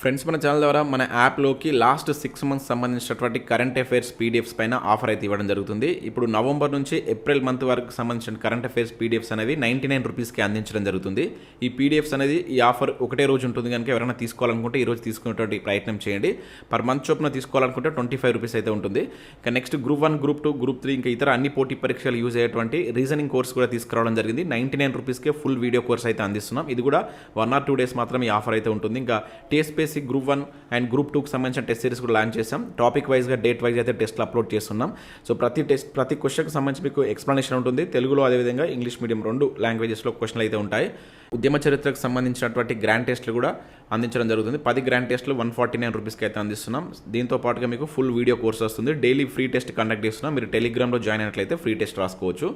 Friends మన channel ద్వారా మన యాప్లోకి లాస్ట్ సిక్స్ మంత్స్ సంబంధించినటువంటి కరెంట్ అఫైర్స్ పీడిఎఫ్స్ పైన ఆఫర్ అయితే ఇవ్వడం జరుగుతుంది. ఇప్పుడు నవంబర్ నుంచి ఏప్రిల్ మంత్ వరకు సంబంధించిన కరెంట్ అఫైర్స్ పీడిఎఫ్స్ అనేవి నైంటీ నైన్ రూపీస్కి అందించడం జరుగుతుంది. ఈ పీడిఎఫ్స్ అనేది ఈ ఆఫర్ ఒకటే రోజు ఉంటుంది కనుక ఎవరైనా తీసుకోవాలనుకుంటే ఈ రోజు తీసుకునేటువంటి ప్రయత్నం చేయండి. పర్ మంత్ చొప్పున తీసుకోవాలనుకుంటే ట్వంటీ ఫైవ్ రూపీస్ అయితే ఉంటుంది. ఇంకా next group one group two group three ఇంకా ఇతర అన్ని పోటీ పరీక్షలు యూజ్ అయ్యేటువంటి రీజనింగ్ కోర్స్ కూడా తీసుకురావడం జరిగింది. నైంటీ నైన్ రూపీస్కే ఫుల్ వీడియో కోర్స్ అయితే అందిస్తున్నాం. ఇది కూడా వన్ ఆర్ టూ డేస్ మాత్రం ఈ ఆఫర్ అయితే ఉంటుంది. ఇంకా వచ్చేసి గ్రూప్ వన్ అండ్ గ్రూప్ టూకి సంబంధించిన టెస్ట్ సిరీస్ కూడా లాంచ్ చేసాం టాపిక్ వైజ్గా డేట్ వైజ్ అయితే టెస్ట్లు అప్లోడ్ చేస్తున్నాం. సో ప్రతి టెస్ట్ ప్రతి క్వశ్చన్కి సంబంధించి మీకు ఎక్స్ప్లెనేషన్ ఉంటుంది. తెలుగులో అదేవిధంగా ఇంగ్లీష్ మీడియం రెండు లాంగ్వేజెస్లో క్వశ్చన్లు అయితే ఉంటాయి. ఉద్యమ చరిత్రకు సంబంధించినటువంటి గ్రాండ్ టెస్ట్లు కూడా అందించడం జరుగుతుంది. పది గ్రాండ్ టెస్ట్లు వన్ ఫార్టీ నైన్ రూపీస్కి అయితే అందిస్తున్నాం. దీంతో పాటుగా మీకు ఫుల్ వీడియో కోర్స్ వస్తుంది. డైలీ ఫ్రీ టెస్ట్ కండక్ట్ చేస్తున్నాం. మీరు టెలిగ్రామ్లో జాయిన్ అయినట్లయితే ఫ్రీ టెస్ట్ రాసుకోవచ్చు.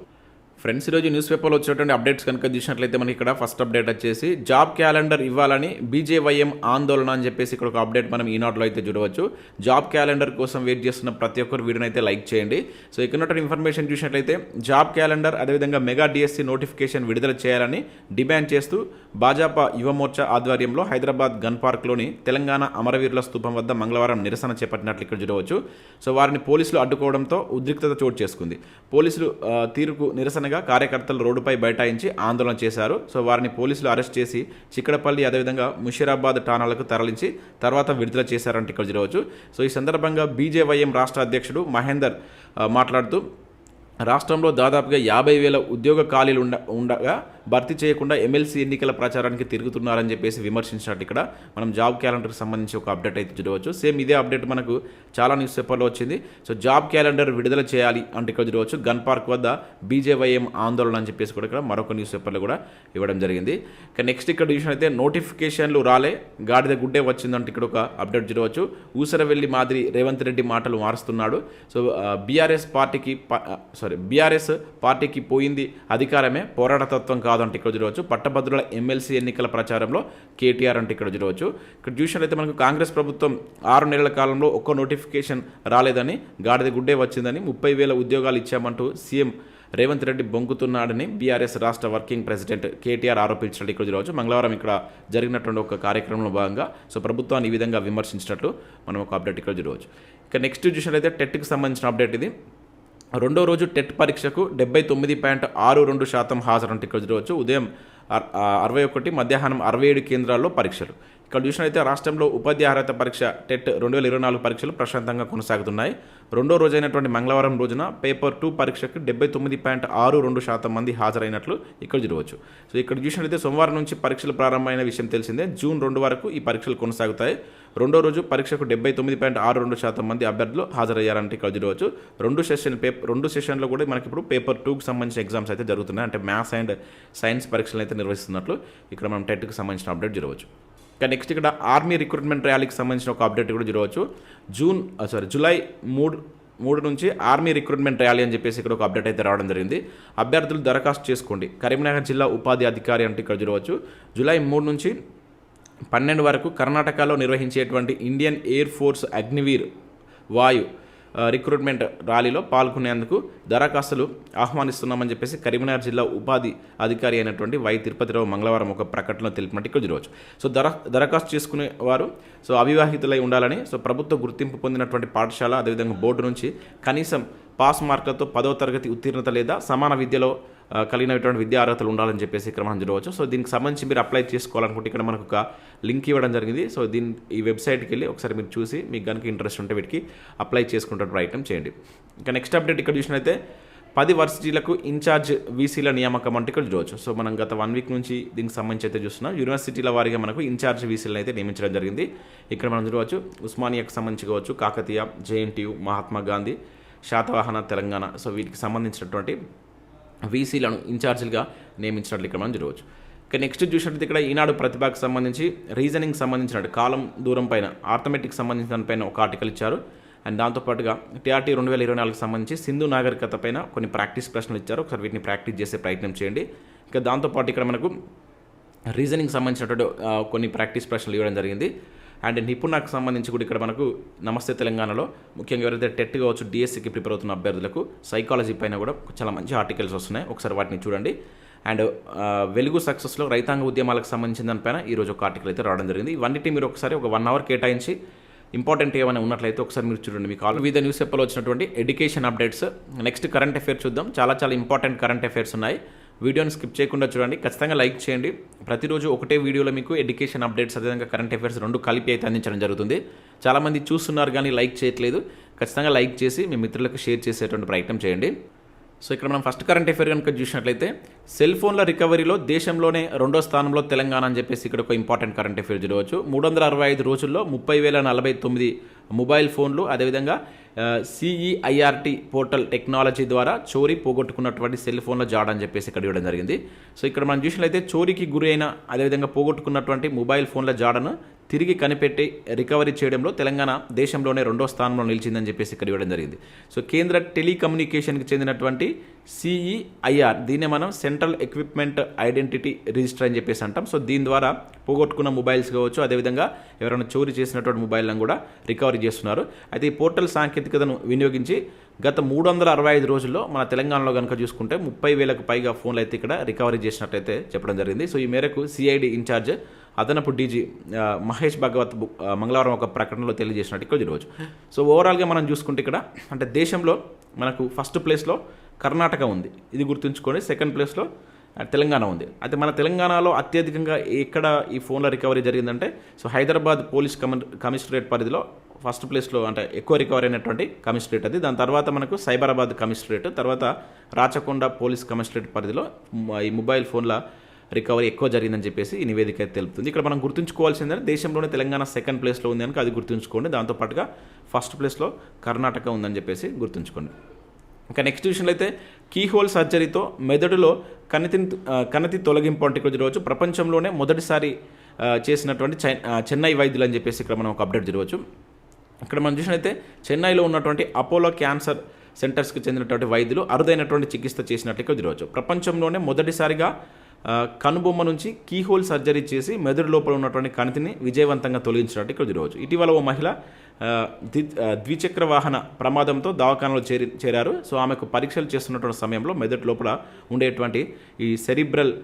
ఫ్రెండ్స్ ఈరోజు న్యూస్ పేపర్లో వచ్చేటువంటి అప్డేట్స్ కనుక చూసినట్లయితే మనకి ఇక్కడ ఫస్ట్ అప్డేట్ వచ్చేసి జాబ్ క్యాలెండర్ ఇవ్వాలని బీజేవైఎం ఆందోళన అని చెప్పేసి ఇక్కడ ఒక అప్డేట్ మనం ఈనాడులో అయితే చూడవచ్చు. జాబ్ క్యాలెండర్ కోసం వెయిట్ చేస్తున్న ప్రతి ఒక్కరు వీడియోని అయితే లైక్ చేయండి. సో ఇక్కడ ఉన్నటువంటి ఇన్ఫర్మేషన్ చూసినట్లయితే జాబ్ క్యాలెండర్ అదేవిధంగా మెగా డిఎస్సి నోటిఫికేషన్ విడుదల చేయాలని డిమాండ్ చేస్తూ భాజపా యువమోర్చా ఆధ్వర్యంలో హైదరాబాద్ గన్ పార్క్లోని తెలంగాణ అమరవీరుల స్థూపం వద్ద మంగళవారం నిరసన చేపట్టినట్లు ఇక్కడ చూడవచ్చు. సో వారిని పోలీసులు అడ్డుకోవడంతో ఉద్రిక్తత చోటు చేసుకుంది. పోలీసులు తీరుకు నిరసన నిరసనగా కార్యకర్తలు రోడ్డుపై బైఠాయించి ఆందోళన చేశారు. సో వారిని పోలీసులు అరెస్ట్ చేసి చిక్కడపల్లి అదేవిధంగా ముషీరాబాద్ ఠాణాలకు తరలించి తర్వాత విడుదల చేశారంటే ఇక్కడ చూడవచ్చు సో ఈ సందర్భంగా బీజేవైఎం రాష్ట్ర అధ్యక్షుడు మహేందర్ మాట్లాడుతూ రాష్ట్రంలో దాదాపుగా యాభై వేల ఉద్యోగ ఖాళీలు ఉండ ఉండగా భర్తీ చేయకుండా ఎమ్మెల్సీ ఎన్నికల ప్రచారానికి తిరుగుతున్నారని చెప్పేసి విమర్శించినట్టు ఇక్కడ మనం జాబ్ క్యాలెండర్కి సంబంధించి ఒక అప్డేట్ అయితే చూడవచ్చు. సేమ్ ఇదే అప్డేట్ మనకు చాలా న్యూస్ పేపర్లో వచ్చింది. సో జాబ్ క్యాలెండర్ విడుదల చేయాలి అంటే ఇక్కడ చూడవచ్చు. గన్ పార్క్ వద్ద బీజేవైఎం ఆందోళన అని చెప్పేసి కూడా ఇక్కడ మరొక న్యూస్ పేపర్లో కూడా ఇవ్వడం జరిగింది. ఇక నెక్స్ట్ ఇక్కడ చూసినట్లయితే నోటిఫికేషన్లు రాలే గాడిద గుడ్డే వచ్చిందంటే ఇక్కడ ఒక అప్డేట్ చూడవచ్చు. ఊసరవెల్లి మాదిరి రేవంత్ రెడ్డి మాటలు మారుస్తున్నాడు. సో బీఆర్ఎస్ పార్టీకి సారీ బీఆర్ఎస్ పార్టీకి పోయింది అధికారమే పోరాటతత్వం కాదంటే ఇక్కడ చూడవచ్చు. పట్టభద్రుల ఎమ్మెల్సీ ఎన్నికల ప్రచారంలో కేటీఆర్ అంటే ఇక్కడ చూడవచ్చు. ఇక్కడ చూసినట్లయితే మనకు కాంగ్రెస్ ప్రభుత్వం ఆరు నెలల కాలంలో ఒక్క నోటిఫికేషన్ రాలేదని గాడిద గుడ్డే వచ్చిందని ముప్పై వేల ఉద్యోగాలు ఇచ్చామంటూ సీఎం రేవంత్ రెడ్డి బొంకుతున్నాడని బీఆర్ఎస్ రాష్ట్ర వర్కింగ్ ప్రెసిడెంట్ కేటీఆర్ ఆరోపించినట్టు ఇక్కడ చూడవచ్చు. మంగళవారం ఇక్కడ జరిగినటువంటి ఒక కార్యక్రమంలో భాగంగా సో ప్రభుత్వాన్ని ఈ విధంగా విమర్శించినట్టు మనం ఒక అప్డేట్ ఇక్కడ చూడవచ్చు. ఇక నెక్స్ట్ చూసినట్లయితే టెట్కి సంబంధించిన అప్డేట్ ఇది. రెండో రోజు టెట్ పరీక్షకు డెబ్బై తొమ్మిది పాయింట్ ఆరు రెండు శాతం హాజరు అంటే ఇక్కడ చూడవచ్చు ఉదయం అరవై ఒకటి మధ్యాహ్నం అరవై ఏడు కేంద్రాల్లో పరీక్షలు. ఇక్కడ చూసినట్లయితే రాష్ట్రంలో ఉపాధ్యాయ అర్హత పరీక్ష టెట్ రెండు వేల ఇరవై నాలుగు పరీక్షలు ప్రశాంతంగా కొనసాగుతున్నాయి. రెండో రోజైనటువంటి మంగళవారం రోజున పేపర్ టూ పరీక్షకు డెబ్బై తొమ్మిది పాయింట్ ఆరు రెండు శాతం మంది హాజరైనట్లు ఇక్కడ చూడవచ్చు. సో ఇక్కడ చూసినట్లయితే సోమవారం నుంచి పరీక్షలు ప్రారంభమైన విషయం తెలిసిందే. జూన్ రెండు వరకు ఈ పరీక్షలు కొనసాగుతాయి. రెండో రోజు పరీక్షకు డెబ్బై తొమ్మిది పాయింట్ ఆరు రెండు శాతం మంది అభ్యర్థులు హాజరయ్యారంటే ఇక్కడ చూడవచ్చు. రెండు సెషన్ పేపర్ రెండు సెషన్లో కూడా మనకి ఇప్పుడు పేపర్ టూకి సంబంధించిన ఎగ్జామ్స్ అయితే జరుగుతున్నాయి. అంటే మ్యాథ్స్ అండ్ సైన్స్ పరీక్షలు అయితే నిర్వహిస్తున్నట్లు ఇక్కడ మనం టెట్కి సంబంధించిన అప్డేట్ చూడవచ్చు. ఇక నెక్స్ట్ ఇక్కడ ఆర్మీ రిక్రూట్మెంట్ ర్యాలీకి సంబంధించిన ఒక అప్డేట్ కూడా చూడవచ్చు. జూన్ సారీ జూలై మూడు మూడు నుంచి ఆర్మీ రిక్రూట్మెంట్ ర్యాలీ అని చెప్పేసి ఇక్కడ ఒక అప్డేట్ అయితే రావడం జరిగింది. అభ్యర్థులు దరఖాస్తు చేసుకోండి. కరీంనగర్ జిల్లా ఉపాధి అధికారి అంటే ఇక్కడ చూడవచ్చు. జూలై మూడు నుంచి పన్నెండు వరకు కర్ణాటకలో నిర్వహించేటువంటి ఇండియన్ ఎయిర్ ఫోర్స్ అగ్నివీర్ వాయు రిక్రూట్మెంట్ ర్యాలీలో పాల్గొనేందుకు దరఖాస్తులు ఆహ్వానిస్తున్నామని చెప్పేసి కరీంనగర్ జిల్లా ఉపాధి అధికారి అయినటువంటి వై తిరుపతిరావు మంగళవారం ఒక ప్రకటనలో తెలిపినట్టు ఇక్కడ చూడవచ్చు. సో దర దరఖాస్తు చేసుకునే వారు సో అవివాహితులై ఉండాలని సో ప్రభుత్వ గుర్తింపు పొందినటువంటి పాఠశాల అదేవిధంగా బోర్డు నుంచి కనీసం పాస్ మార్కులతో పదో తరగతి ఉత్తీర్ణత లేదా సమాన విద్యలో కలిగినటువంటి విద్యా అర్హతలు ఉండాలని చెప్పేసి క్రమం మనం చూడవచ్చు సో దీనికి సంబంధించి మీరు అప్లై చేసుకోవాలనుకుంటే ఇక్కడ మనకు ఒక లింక్ ఇవ్వడం జరిగింది. సో దీని ఈ వెబ్సైట్కి వెళ్ళి ఒకసారి మీరు చూసి మీకు కనుక ఇంట్రెస్ట్ ఉంటే వీటికి అప్లై చేసుకుంటే ప్రయత్నం చేయండి. ఇంకా నెక్స్ట్ అప్డేట్ ఇక్కడ చూసినైతే పది వర్సిటీలకు ఇన్ఛార్జ్ వీసీల నియామకం అంటే ఇక్కడ చూడవచ్చు. సో మనం గత వన్ వీక్ నుంచి దీనికి సంబంధించి అయితే చూస్తున్నాం. యూనివర్సిటీల వారిగా మనకు ఇన్ఛార్జ్ వీసీలను అయితే నియమించడం జరిగింది. ఇక్కడ మనం చూడవచ్చు ఉస్మానియాకు సంబంధించి కావచ్చు కాకతీయ జేఎన్టీయు మహాత్మా గాంధీ శాతవాహన తెలంగాణ. సో వీటికి సంబంధించినటువంటి వీసీలను ఇన్ఛార్జీలుగా నియమించినట్లు ఇక్కడ మనం చూడవచ్చు. ఇక నెక్స్ట్ చూసినట్లయితే ఇక్కడ ఈనాడు ప్రతిభకు సంబంధించి రీజనింగ్ సంబంధించిన కాలం దూరం పైన ఆర్థమెటిక్ సంబంధించిన దానిపైన ఒక ఆర్టికల్ ఇచ్చారు. అండ్ దాంతోపాటుగా టీఆర్టీ రెండు వేల ఇరవై నాలుగు సంబంధించి సింధు నాగరికత పైన కొన్ని ప్రాక్టీస్ ప్రశ్నలు ఇచ్చారు. ఒకసారి వీటిని ప్రాక్టీస్ చేసే ప్రయత్నం చేయండి. ఇంకా దాంతోపాటు ఇక్కడ మనకు రీజనింగ్ సంబంధించినటువంటి కొన్ని ప్రాక్టీస్ ప్రశ్నలు ఇవ్వడం జరిగింది. అండ్ నిపుణకు సంబంధించి కూడా ఇక్కడ మనకు నమస్తే తెలంగాణలో. ముఖ్యంగా ఎవరైతే టెట్ కావచ్చు డిఎస్సికి ప్రిపేర్ అవుతున్న అభ్యర్థులకు సైకాలజీ పైన కూడా చాలా మంచి ఆర్టికల్స్ వస్తున్నాయి. ఒకసారి వాటిని చూడండి. అండ్ వెలుగు సక్సెస్లో రైతాంగ ఉద్యమాలకు సంబంధించిన దానిపైన ఈరోజు ఒక ఆర్టికల్ అయితే రావడం జరిగింది. ఇవన్నిటి మీరు ఒకసారి ఒక వన్ అవర్ కేటాయించి ఇంపార్టెంట్ ఏమైనా ఉన్నట్లయితే ఒకసారి మీరు చూడండి మీకు ఆల్ వివిధ న్యూస్ పేపర్లో వచ్చినటువంటి education updates next current affairs చూద్దాం. చాలా చాలా ఇంపార్టెంట్ కరెంట్ అఫైర్స్ ఉన్నాయి. వీడియోని స్కిప్ చేయకుండా చూడండి. ఖచ్చితంగా లైక్ చేయండి. ప్రతిరోజు ఒకటే వీడియోలో మీకు ఎడ్యుకేషన్ అప్డేట్స్ అదేవిధంగా కరెంట్ అఫైర్స్ రెండు కలిపి అయితే అందించడం జరుగుతుంది. చాలామంది చూస్తున్నారు కానీ లైక్ చేయట్లేదు. ఖచ్చితంగా లైక్ చేసి మీ మిత్రులకు షేర్ చేసేటువంటి ప్రయత్నం చేయండి. సో ఇక్కడ మనం ఫస్ట్ కరెంట్ అఫేర్ కనుక చూసినట్లయితే సెల్ ఫోన్ల రికవరీలో దేశంలోనే రెండో స్థానంలో తెలంగాణ అని చెప్పేసి ఇక్కడ ఒక ఇంపార్టెంట్ కరెంట్ అఫేర్ చూడవచ్చు. మూడు వందల అరవై ఐదు రోజుల్లో ముప్పై వేల నలభై తొమ్మిది మొబైల్ ఫోన్లు అదేవిధంగా సిఈఐఆర్టీ పోర్టల్ టెక్నాలజీ ద్వారా చోరీ పోగొట్టుకున్నటువంటి సెల్ ఫోన్ల జాడ అని చెప్పేసి ఇక్కడ ఇవ్వడం జరిగింది. సో ఇక్కడ మనం చూసినట్లయితే చోరీకి గురి అయిన అదేవిధంగా పోగొట్టుకున్నటువంటి మొబైల్ ఫోన్ల జాడను తిరిగి కనిపెట్టి రికవరీ చేయడంలో తెలంగాణ దేశంలోనే రెండో స్థానంలో నిలిచిందని చెప్పేసి ఇక్కడ ఇవ్వడం జరిగింది. సో కేంద్ర టెలికమ్యూనికేషన్కి చెందినటువంటి సిఈఐఆర్ దీన్నే మనం సెంట్రల్ ఎక్విప్మెంట్ ఐడెంటిటీ రిజిస్టర్ అని చెప్పేసి అంటాం. సో దీని ద్వారా పోగొట్టుకున్న మొబైల్స్ కావచ్చు అదేవిధంగా ఎవరైనా చోరీ చేసినటువంటి మొబైల్లను కూడా రికవరీ చేస్తున్నారు. అయితే ఈ పోర్టల్ సాంకేతికతను వినియోగించి గత మూడు వందల అరవై ఐదు రోజుల్లో మన తెలంగాణలో కనుక చూసుకుంటే ముప్పై వేలకు పైగా ఫోన్లు అయితే ఇక్కడ రికవరీ చేసినట్టయితే చెప్పడం జరిగింది. సో ఈ మేరకు సిఐడి ఇన్ఛార్జ్ అదనపు డీజీ మహేష్ భగవత్ మంగళవారం ఒక ప్రకటనలో తెలియజేసినట్టు ఇక్కడ చూడవచ్చు సో ఓవరాల్గా మనం చూసుకుంటే ఇక్కడ అంటే దేశంలో మనకు ఫస్ట్ ప్లేస్లో కర్ణాటక ఉంది. ఇది గుర్తుంచుకొని సెకండ్ ప్లేస్లో తెలంగాణ ఉంది. అయితే మన తెలంగాణలో అత్యధికంగా ఎక్కడ ఈ ఫోన్ల రికవరీ జరిగిందంటే సో హైదరాబాద్ పోలీస్ కమి కమిషనరేట్ పరిధిలో ఫస్ట్ ప్లేస్లో అంటే ఎక్కువ రికవరీ అయినటువంటి కమిషనరేట్ అది. దాని తర్వాత మనకు సైబరాబాద్ కమిషనరేట్ తర్వాత రాచకొండ పోలీస్ కమిషనరేట్ పరిధిలో ఈ మొబైల్ ఫోన్ల రికవరీ ఎక్కువ జరిగిందని చెప్పేసి ఈ నివేదిక తెలుపుతుంది. ఇక్కడ మనం గుర్తుంచుకోవాల్సిందంటే దేశంలోనే తెలంగాణ సెకండ్ ప్లేస్లో ఉంది కనుక అది గుర్తుంచుకోండి. దాంతోపాటుగా ఫస్ట్ ప్లేస్లో కర్ణాటక ఉందని చెప్పేసి గుర్తుంచుకోండి. ఇంకా నెక్స్ట్ విషయంలో అయితే కీహోల్ సర్జరీతో మెదడులో కణితి కణతి తొలగింపు అంటే ఇక్కడ ప్రపంచంలోనే మొదటిసారి చేసినటువంటి చై చెన్నై వైద్యులు అని చెప్పేసి ఇక్కడ మనం ఒక అప్డేట్ జరగవచ్చు ఇక్కడ మనం చూసినట్టయితే చెన్నైలో ఉన్నటువంటి అపోలో క్యాన్సర్ సెంటర్స్కి చెందినటువంటి వైద్యులు అరుదైనటువంటి చికిత్స చేసినట్లు ఇక్కడ చూడవచ్చు. ప్రపంచంలోనే మొదటిసారిగా కనుబొమ్మ నుంచి కీహోల్ సర్జరీ చేసి మెదడు లోపల ఉన్నటువంటి కణితిని విజయవంతంగా తొలగించినట్టు ఇక్కడ చూడవచ్చు. ఇటీవల ఓ మహిళ ద్వి ద్విచక్ర వాహన ప్రమాదంతో దవాఖానలో చేరి చేరారు. సో ఆమెకు పరీక్షలు చేస్తున్నటువంటి సమయంలో మెదడు లోపల ఉండేటువంటి ఈ సెరిబ్రల్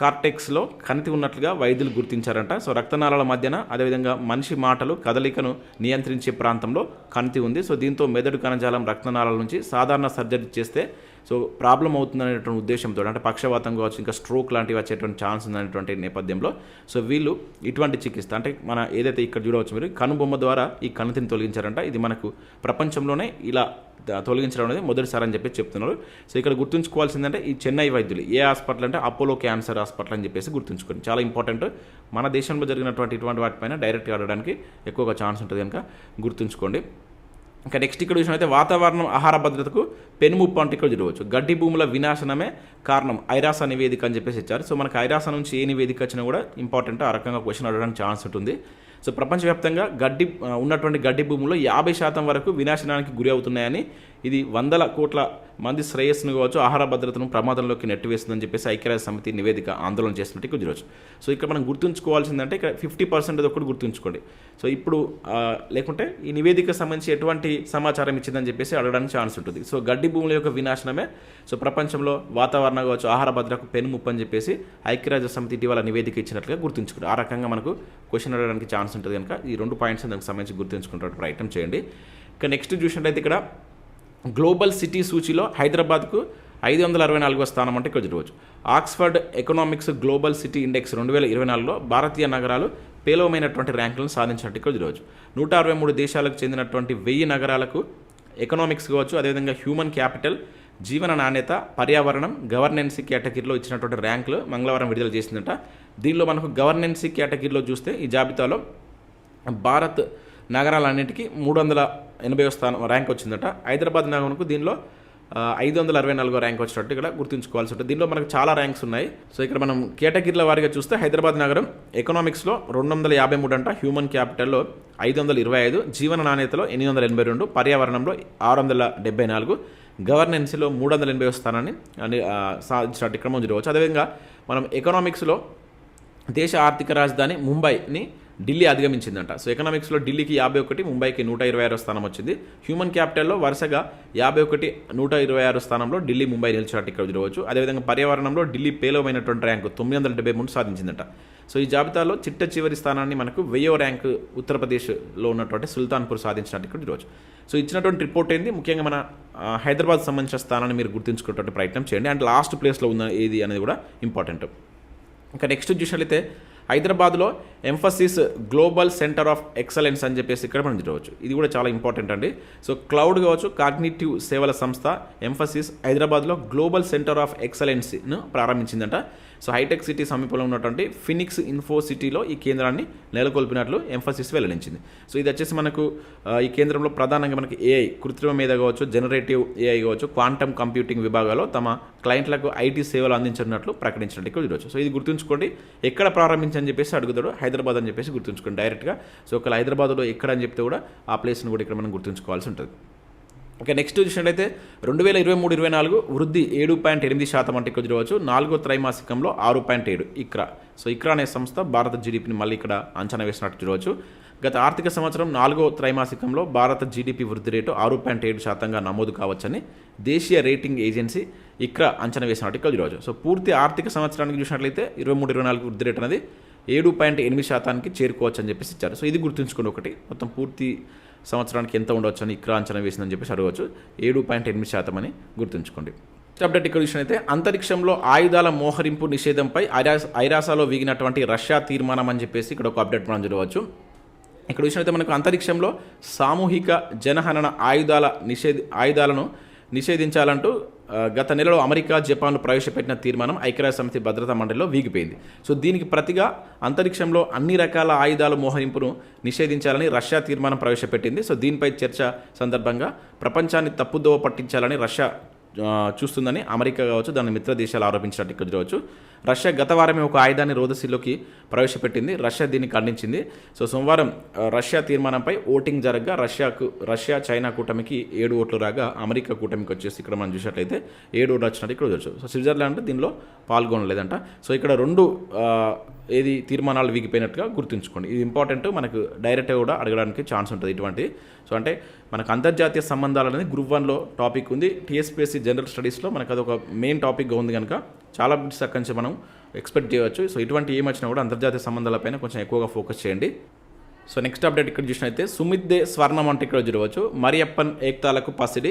కార్టెక్స్లో కణితి ఉన్నట్లుగా వైద్యులు గుర్తించారంట. సో రక్తనాళాల మధ్యన అదేవిధంగా మనిషి మాటలు కదలికను నియంత్రించే ప్రాంతంలో కణితి ఉంది. సో దీంతో మెదడు కణజాలం రక్తనాళాల నుంచి సాధారణ సర్జరీ చేస్తే సో ప్రాబ్లం అవుతుందనేటువంటి ఉద్దేశంతో అంటే పక్షవాతం కావచ్చు ఇంకా స్ట్రోక్ లాంటివి వచ్చేటువంటి ఛాన్స్ ఉందనేటువంటి నేపథ్యంలో సో వీళ్ళు ఇటువంటి చికిత్స అంటే మన ఏదైతే ఇక్కడ చూడవచ్చు మీరు కనుబొమ్మ ద్వారా ఈ కణితిని తొలగించారంట. ఇది మనకు ప్రపంచంలోనే ఇలా తొలగించడం అనేది మొదటిసారి అని చెప్పి చెప్తున్నారు. సో ఇక్కడ గుర్తుంచుకోవాల్సిందంటే ఈ చెన్నై వైద్యులు ఏ హాస్పిటల్ అంటే అపోలో క్యాన్సర్ హాస్పిటల్ అని చెప్పేసి గుర్తుంచుకోండి. చాలా ఇంపార్టెంట్. మన దేశంలో జరిగినటువంటి ఇటువంటి వాటిపైన డైరెక్ట్గా ఆడడానికి ఎక్కువగా ఛాన్స్ ఉంటుంది కనుక గుర్తుంచుకోండి. ఇంకా నెక్స్ట్ ఇక్కడ విషయం అయితే వాతావరణం ఆహార భద్రతకు పెనుముప్పు అంటే ఇక్కడ చూడవచ్చు. గడ్డి భూముల వినాశనమే కారణం ఐరాస నివేదిక అని చెప్పేసి ఇచ్చారు. సో మనకు ఐరాస నుంచి ఏ నివేదిక వచ్చినా కూడా ఇంపార్టెంట్ ఆ రకంగా క్వశ్చన్ అడగడానికి ఛాన్స్ ఉంటుంది. సో ప్రపంచవ్యాప్తంగా గడ్డి ఉన్నటువంటి గడ్డి భూముల్లో యాభై శాతం వరకు వినాశనానికి గురి అవుతున్నాయని ఇది వందల కోట్ల మంది శ్రేయస్సును కావచ్చు ఆహార భద్రతను ప్రమాదంలోకి నెట్టివేస్తుందని చెప్పేసి ఐక్యరాజ్య సమితి నివేదిక ఆందోళన చేసినట్టు ఇక్కడ సో ఇక్కడ మనం గుర్తుంచుకోవాల్సిందంటే ఇక్కడ ఫిఫ్టీ పర్సెంట్ ఒకటి గుర్తుంచుకోండి. సో ఇప్పుడు లేకుంటే ఈ నివేదిక సంబంధించి ఎటువంటి సమాచారం ఇచ్చిందని చెప్పేసి అడగడానికి ఛాన్స్ ఉంటుంది. సో గడ్డి భూముల యొక్క వినాశనమే. సో ప్రపంచంలో వాతావరణం కావచ్చు ఆహార భద్రతకు పెనుముప్పు అని చెప్పేసి ఐక్యరాజ్య సమితి ఇటీవల నివేదిక ఇచ్చినట్లుగా గుర్తుంచుకోండి. ఆ రకంగా మనకు క్వశ్చన్ అడగడానికి ఛాన్స్ ఉంటుంది కనుక ఈ రెండు పాయింట్స్ దానికి సంబంధించి గుర్తుంచుకునే ప్రయత్నం చేయండి. ఇక నెక్స్ట్ చూసినట్టయితే ఇక్కడ గ్లోబల్ సిటీ సూచిలో హైదరాబాద్కు ఐదు వందల అరవై నాలుగో స్థానం అంటే ఇక్కడ చూడవచ్చు. Oxford Economics global city index రెండు వేల ఇరవై నాలుగులో భారతీయ నగరాలు పేలవమైనటువంటి ర్యాంకులను సాధించినట్టు ఇక్కడ చూడవచ్చు. నూట అరవై మూడు దేశాలకు చెందినటువంటి వెయ్యి నగరాలకు ఎకనామిక్స్ కావచ్చు అదేవిధంగా హ్యూమన్ క్యాపిటల్ జీవన నాణ్యత పర్యావరణం గవర్నెన్సీ కేటగిరీలో ఇచ్చినటువంటి ర్యాంకులు మంగళవారం విడుదల చేసిందట. దీనిలో మనకు గవర్నెన్సీ కేటగిరీలో చూస్తే ఈ జాబితాలో భారత్ నగరాలన్నింటికి మూడు వందల ఎనభై స్థానం ర్యాంక్ వచ్చిందట. హైదరాబాద్ నగరంకు దీనిలో ఐదు వందల అరవై నాలుగో ర్యాంక్ వచ్చినట్టు ఇక్కడ గుర్తుంచుకోవాల్సి ఉంటుంది. దీనిలో మనకు చాలా ర్యాంక్స్ ఉన్నాయి. సో ఇక్కడ మనం కేటగిరీల వారిగా చూస్తే హైదరాబాద్ నగరం ఎకనామిక్స్లో రెండు వందల యాభై మూడు అంట హ్యూమన్ క్యాపిటల్లో ఐదు వందల ఇరవై ఐదు జీవన నాణ్యతలో ఎనిమిది వందల ఎనభై రెండు పర్యావరణంలో ఆరు వందల డెబ్బై నాలుగు గవర్నెన్స్లో మూడు వందల ఎనభై స్థానాన్ని సాధించినట్టు ఇక్కడ మనం చూడవచ్చు. అదేవిధంగా మనం ఎకనామిక్స్లో దేశ ఆర్థిక రాజధాని ముంబైని ఢిల్లీ అధిగమించిందంట. సో ఎకనామిక్స్లో ఢిల్లీకి యాభై ఒకటి ముంబైకి నూట ఇరవై ఆరో స్థానం వచ్చింది. హ్యూమన్ క్యాపిటల్లో వరుసగా యాభై ఒకటి నూట ఇరవై ఆరు స్థానంలో ఢిల్లీ ముంబై నిలిచినట్టు ఇక్కడ చూడవచ్చు. అదేవిధంగా పర్యావరణంలో ఢిల్లీ పేలవమైనటువంటి ర్యాంకు తొమ్మిది వందల డెబ్బై మూడు సాధించిందట. సో ఈ జాబితాలో చిట్ట చివరి స్థానాన్ని మనకు వెయ్యో ర్యాంకు ఉత్తరప్రదేశ్లో ఉన్నటువంటి సుల్తాన్పూర్ సాధించినట్టు ఇక్కడ చూడవచ్చు. సో ఇచ్చినటువంటి రిపోర్ట్ ఏంది? ముఖ్యంగా మన హైదరాబాద్ సంబంధించిన స్థానాన్ని మీరు గుర్తుంచుకునేటువంటి ప్రయత్నం చేయండి. అండ్ లాస్ట్ ప్లేస్లో ఉన్న ఏది అనేది కూడా ఇంపార్టెంట్. ఇంకా నెక్స్ట్ చూసినట్లయితే హైదరాబాద్లో Mphasis global centre of excellence అని చెప్పేసి ఇక్కడ మనం చూడవచ్చు ఇది కూడా చాలా ఇంపార్టెంట్ అండి. సో క్లౌడ్ కావచ్చు కాగ్నిటివ్ సేవల సంస్థ ఎంఫసిస్ హైదరాబాద్లో గ్లోబల్ సెంటర్ ఆఫ్ ఎక్సలెన్స్ను ప్రారంభించిందంట. సో హైటెక్ సిటీ సమీపంలో ఉన్నటువంటి ఫినిక్స్ ఇన్ఫో సిటీలో ఈ కేంద్రాన్ని నెలకొల్పినట్లు ఎంఫోసిస్ వెల్లడించింది. సో ఇది వచ్చేసి మనకు ఈ కేంద్రంలో ప్రధానంగా మనకి ఏఐ కృత్రిమ మీద కావచ్చు జనరేటివ్ ఏఐ కావచ్చు క్వాంటమ్ కంప్యూటింగ్ విభాగాల్లో తమ క్లయింట్లకు ఐటీ సేవలు అందించనున్నట్లు ప్రకటించినట్టు ఇక్కడ చూడవచ్చు సో ఇది గుర్తుంచుకోండి ఎక్కడ ప్రారంభించని చెప్పేసి అడుగుతాడు హైదరాబాద్ అని చెప్పేసి గుర్తుంచుకోండి డైరెక్ట్గా. సో ఒకవేళ హైదరాబాద్లో ఎక్కడ అని చెప్తే కూడా ఆ ప్లేస్ని కూడా ఇక్కడ మనం గుర్తుంచుకోవాల్సి ఉంటుంది. ఓకే నెక్స్ట్ చూసినట్లయితే రెండు వేల ఇరవై మూడు ఇరవై నాలుగు వృద్ధి ఏడు పాయింట్ ఎనిమిది శాతం అంటే ఇక్కడ చూడవచ్చు. నాలుగో త్రైమాసికంలో ఆరు పాయింట్ ఏడు ఇక్రా. సో ఇక్రా అనే సంస్థ భారత జీడిపిని మళ్ళీ ఇక్కడ అంచనా వేసినట్టు చూడవచ్చు. గత ఆర్థిక సంవత్సరం నాలుగో త్రైమాసికంలో భారత జీడిపి వృద్ధి రేటు ఆరు పాయింట్ ఏడు శాతంగా నమోదు కావచ్చని దేశీయ రేటింగ్ ఏజెన్సీ ఇక్రా అంచనా వేసినట్టు ఇక్కడ చూడవచ్చు. సో పూర్తి ఆర్థిక సంవత్సరానికి చూసినట్లయితే ఇరవై మూడు ఇరవై నాలుగు వృద్ధి రేటు అనేది ఏడు పాయింట్ ఎనిమిది శాతానికి చేరుకోవచ్చు అని చెప్పేసి ఇచ్చారు. సో ఇది గుర్తుంచుకోండి ఒకటి. మొత్తం పూర్తి సంవత్సరానికి ఎంత ఉండొచ్చు అని ఇక్రా అంచనా వేసిందని చెప్పేసి అడగవచ్చు. ఏడు పాయింట్ ఎనిమిది శాతం అని గుర్తుంచుకోండి. అప్డేట్ ఇక్కడ చూసినట్లయితే అంతరిక్షంలో ఆయుధాల మోహరింపు నిషేధంపై ఐరాస్ ఐరాసాలో వీగినటువంటి రష్యా తీర్మానం అని చెప్పేసి ఇక్కడ ఒక అప్డేట్ మనం చూడవచ్చు ఇక్కడ విషయం అయితే మనకు అంతరిక్షంలో సామూహిక జనహనన ఆయుధాల నిషేధ ఆయుధాలను నిషేధించాలంటూ గత నెలలో అమెరికా జపాన్ ప్రవేశపెట్టిన తీర్మానం ఐక్యరాజ్య సమితి భద్రతా మండలిలో వీగిపోయింది. సో దీనికి ప్రతిగా అంతరిక్షంలో అన్ని రకాల ఆయుధాల మోహరింపును నిషేధించాలని రష్యా తీర్మానం ప్రవేశపెట్టింది. సో దీనిపై చర్చ సందర్భంగా ప్రపంచాన్ని తప్పుదోవ పట్టించాలని రష్యా చూస్తుందని అమెరికా కావచ్చు దాని మిత్ర దేశాలు ఆరోపించినట్టు ఇక్కడ చూడవచ్చు. రష్యా గత వారమే ఒక ఆయుధాన్ని రోదసిలోకి ప్రవేశపెట్టింది. రష్యా దీన్ని ఖండించింది. సో సోమవారం రష్యా తీర్మానంపై ఓటింగ్ జరగగా రష్యాకు రష్యా చైనా కూటమికి ఏడు ఓట్లు రాగా అమెరికా కూటమికి వచ్చేసి ఇక్కడ మనం చూసినట్లయితే ఏడు ఓట్లు వచ్చినట్టు ఇక్కడ చూడవచ్చు సో స్విట్జర్లాండ్ దీనిలో పాల్గొనలేదంట. సో ఇక్కడ రెండు ఏది తీర్మానాలు వీగిపోయినట్టుగా గుర్తుంచుకోండి. ఇది ఇంపార్టెంట్ మనకు డైరెక్ట్గా కూడా అడగడానికి ఛాన్స్ ఉంటుంది ఇటువంటి సో అంటే మనకు అంతర్జాతీయ సంబంధాలు అనేది గ్రూప్ వన్లో టాపిక్ ఉంది. టీఎస్పీఎస్సీ జనరల్ స్టడీస్లో మనకు అదొక మెయిన్ టాపిక్గా ఉంది కనుక చాలా బిట్స్ అక్కడి నుంచి మనం ఎక్స్పెక్ట్ చేయవచ్చు. సో ఇటువంటి ఏమొచ్చినా కూడా అంతర్జాతీయ సంబంధాలపైన కొంచెం ఎక్కువగా ఫోకస్ చేయండి. సో నెక్స్ట్ అప్డేట్ ఇక్కడ చూసినైతే సుమిత్ దే స్వర్ణం అంటే ఇక్కడ చూడవచ్చు. మరియప్పన్ ఏక్తాలకు పసిడి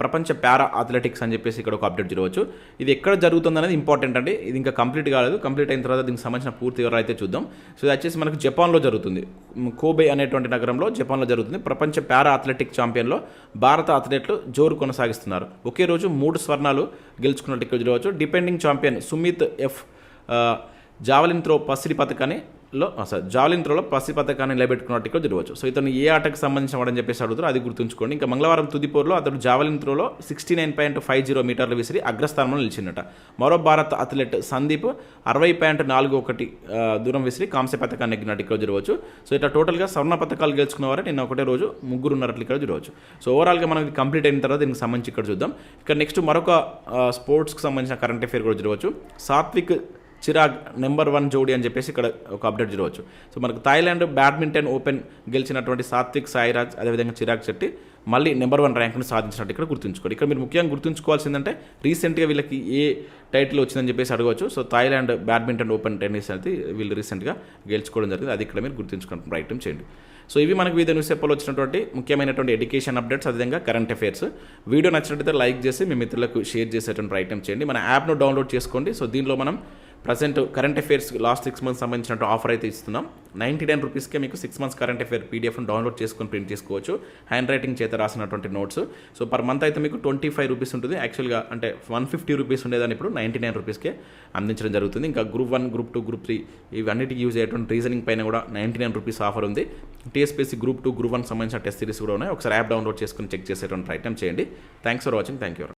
ప్రపంచ పారా అథ్లెటిక్స్ అని చెప్పేసి ఇక్కడ ఒక అప్డేట్ చూడవచ్చు. ఇది ఎక్కడ జరుగుతుంది అనేది ఇంపార్టెంట్ అండి. ఇది ఇంకా కంప్లీట్ కాలేదు. కంప్లీట్ అయిన తర్వాత దీనికి సంబంధించిన పూర్తి వివరాలు అయితే చూద్దాం. సో ఇది వచ్చేసి మనకు జపాన్లో జరుగుతుంది. కోబే అనేటువంటి నగరంలో జపాన్లో జరుగుతుంది. ప్రపంచ పారా అథ్లెటిక్ ఛాంపియన్లో భారత అథ్లెట్లు జోరు కొనసాగిస్తున్నారు. ఒకే రోజు మూడు స్వర్ణాలు గెలుచుకున్నట్టు ఇక్కడ చూడవచ్చు. Defending champion Sumit F javelin throw పసిడి పథకాన్ని లో సార్ జావలిన్ త్రోలో పసి పథకాన్ని నిలబెట్టుకున్నట్టు ఇక్కడ జరగవచ్చు సో ఇతను ఏ ఆటకు సంబంధించిన వాడని చెప్పేసి అడుగుతారు అది గుర్తుంచుకోండి. ఇంకా మంగళవారం తుదిపూర్లో అతడు javelin త్రోలో sixty nine point five zero మీటర్లు విసిరి అగ్రస్థానంలో నిలిచిందట. మరో భారత్ అథ్లెట్ సందీప్ అరవై పాయింట్ నాలుగు ఒకటి దూరం విసిరి కాంస్య పథకాన్ని నెగ్గినట్టు ఇక్కడ జరగవచ్చు సో ఇట్లా టోటల్గా స్వర్ణ పథకాలు గెలుచుకున్న వారే నిన్న ఒకటే రోజు ముగ్గురు ఉన్నట్లు ఇక్కడ జరగవచ్చు సో ఓవరాల్గా మనం కంప్లీట్ అయిన తర్వాత దీనికి సంబంధించి ఇక్కడ చూద్దాం. ఇక్కడ నెక్స్ట్ మరొక స్పోర్ట్స్కి సంబంధించిన కరెంట్ అఫేర్ కూడా జరగవచ్చు సాత్విక్ చిరాగ్ నెంబర్ వన్ జోడీ అని చెప్పేసి ఇక్కడ ఒక అప్డేట్ చూడవచ్చు. సో మనకు థాయిలాండ్ బ్యాడ్మింటన్ ఓపెన్ గెలిచినటువంటి సాత్విక్ సాయిరాజ్ అదేవిధంగా చిరాగ్ శెట్టి మళ్ళీ నెంబర్ వన్ ర్యాంక్ను సాధించినట్టు ఇక్కడ గుర్తుంచుకోండి ఇక్కడ మీరు ముఖ్యంగా గుర్తుంచుకోవాల్సిందంటే రీసెంట్గా వీళ్ళకి ఏ టైటిల్ వచ్చిందని చెప్పేసి అడగవచ్చు. So Thailand badminton open tennis అనేది వీళ్ళు రీసెంట్గా గెలుచుకోవడం జరిగింది. అది ఇక్కడ మీరు గుర్తుంచుకోవడం ప్రయత్నం చేయండి. సో ఇవి మనకు వివిధ న్యూస్ పేపర్లో వచ్చినటువంటి ముఖ్యమైనటువంటి ఎడ్యుకేషన్ అప్డేట్స్ అదేవిధంగా కరెంట్ అఫైర్స్. వీడియో నచ్చినట్లయితే లైక్ చేసి మీ మిత్రులకు షేర్ చేసేటువంటి ప్రయత్నం చేయండి. మన యాప్ను డౌన్లోడ్ చేసుకోండి. సో దీనిలో మనం present current affairs last six months సంబంధించినట్టు offer అయితే ఇస్తున్నాం. నైంటీ నైన్ రూపీస్కే మీకు సిక్స్ మంత్స్ కరెంట్ అఫైర్ పీడిఎఫ్ను డౌన్లోడ్ చేసుకొని ప్రింట్ చేసుకోవచ్చు. హ్యాండ్ రైటింగ్ చేత రాసినటువంటి నోట్స్. సో పర్ మంత్ అయితే మీకు ట్వంటీ ఫైవ్ రూపీస్ ఉంటుంది. యాక్చువల్గా అంటే వన్ ఫిఫ్టీ రూపీస్ ఉండేదాన్ని ఇప్పుడు నైంటీ నైన్ రూపీస్కే అందించడం జరుగుతుంది. ఇంకా group one group two group three ఇవన్నిటికి యూజ్ అయ్యేటువంటి రీజనింగ్ పైన కూడా నైంటీ నైన్ రూపీస్ ఆఫర్ ఉంది. TSPC group two group one సంబంధించిన టెస్ట్ సిరీస్ కూడా ఉన్నాయి. ఒకసారి యాప్ డౌన్లోడ్ చేసుకుని చెక్ చేసేటువంటి ప్రయత్నం చేయండి. Thanks for watching thank you